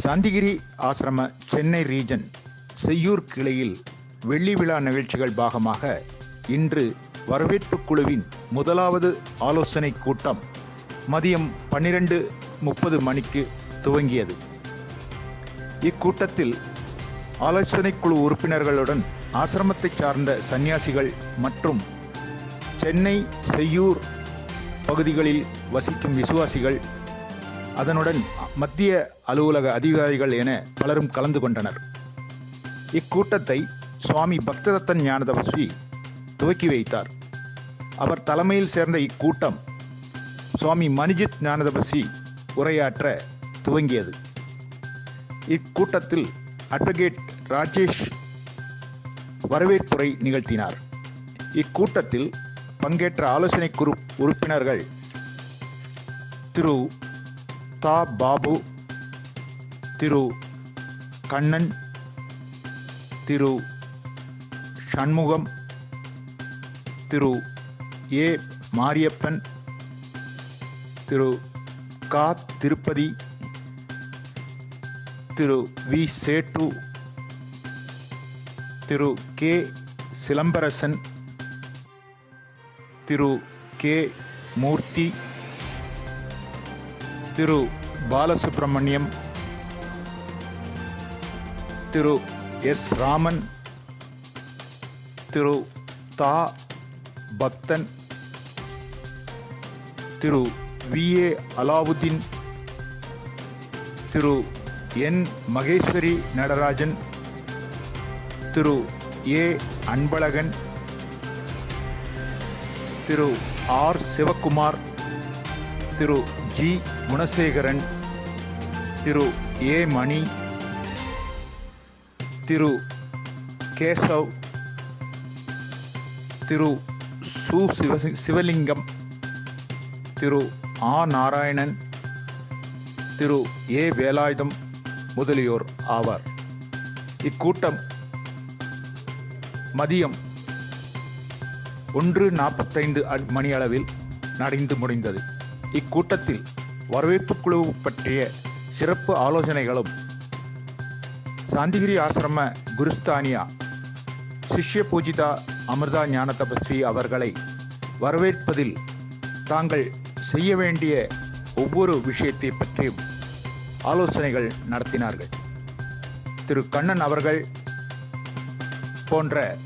சாந்திகிரி ஆசிரம சென்னை ரீஜன் செய்யூர் கிளையில் வெள்ளி விழா நிகழ்ச்சிகள் பாகமாக இன்று வரவேற்பு குழுவின் முதலாவது ஆலோசனை கூட்டம் மதியம் பன்னிரண்டு முப்பது மணிக்கு துவங்கியது. இக்கூட்டத்தில் ஆலோசனை குழு உறுப்பினர்களுடன் ஆசிரமத்தைச் சார்ந்த சன்னியாசிகள் மற்றும் சென்னை செய்யூர் பகுதிகளில் வசிக்கும் விசுவாசிகள் அதனுடன் மத்திய அலுவலக அதிகாரிகள் என பலரும் கலந்து கொண்டனர். இக்கூட்டத்தை சுவாமி பக்தரத்தன் ஞானதபஸ்வி துவக்கி வைத்தார். அவர் தலைமையில் சேர்ந்த இக்கூட்டம் சுவாமி மணிஜித் ஞானதபஸ்வி உரையாற்ற துவங்கியது. இக்கூட்டத்தில் அட்வொகேட் ராஜேஷ் வரவேற்புரை நிகழ்த்தினார். இக்கூட்டத்தில் பங்கேற்ற ஆலோசனை குரு உறுப்பினர்கள் திரு தா பாபு திரு கண்ணன் திரு சண்முகம் திரு ஏ மாரியப்பன் திரு கா Tirupati Thiru V Settu Thiru K Silambarasan Thiru K Murthy Thiru Balasubramaniam Thiru S Raman Thiru தா Bakthan Thiru V A Alavudeen Thiru N Maheswari Natarajan Thiru A Anbazhagan Thiru R Sivakumar Thiru G. Gunasekaran Thiru A. Mani Thiru Kesav Thiru சு. சிவ சிவலிங்கம் திரு ஆ. நாராயணன் திரு ஏ. வேலாயுதம் முதலியோர் ஆவார். இக்கூட்டம் மதியம் ஒன்று நாற்பத்தைந்து மணி அளவில் நடந்து முடிந்தது. இக்கூட்டத்தில் வரவேற்பு குழு பற்றிய சிறப்பு ஆலோசனைகளும் சாந்திகிரி ஆசிரம குருஸ்தானியா சிஷ்ய பூஜிதா அமிர்தா ஞான தபஸ்வி அவர்களை வரவேற்பதில் தாங்கள் செய்ய வேண்டிய ஒவ்வொரு விஷயத்தை பற்றியும் ஆலோசனைகள் நடத்தினார்கள். திரு. கண்ணன் அவர்கள் போன்ற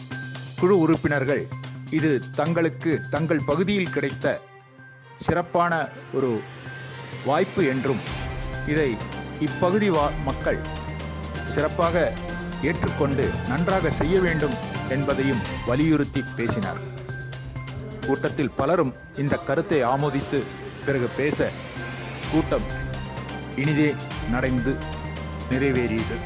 குழு உறுப்பினர்கள் இது தங்களுக்கு தங்கள் பகுதியில் கிடைத்த சிறப்பான ஒரு வாய்ப்பு என்றும் இதை இப்பகுதி வா மக்கள் சிறப்பாக ஏற்றுக்கொண்டு நன்றாக செய்ய வேண்டும் என்பதையும் வலியுறுத்தி பேசினார். கூட்டத்தில் பலரும் இந்த கருத்தை ஆமோதித்து பிறகு பேச கூட்டம் இனிதே நடந்து நிறைவேறியது.